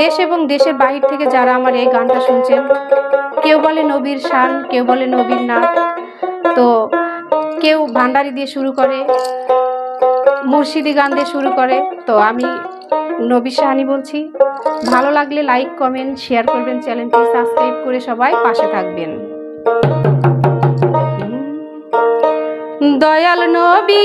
দেশ এবং দেশের বাহির থেকে যারা আমার এই গানটা শুনছেন, কেউ বলে নবীর শান, কেউ বলে নবীর নাথ তো কেউ ভান্ডারি দিয়ে শুরু করে, মুর্শিদি গান দিয়ে শুরু করে, তো আমি নবী শাহানি বলছি। ভালো লাগলে লাইক কমেন্ট শেয়ার করবেন চ্যানেলটি সাবস্ক্রাইব করে সবাই পাশে থাকবেন। দয়াল নবী!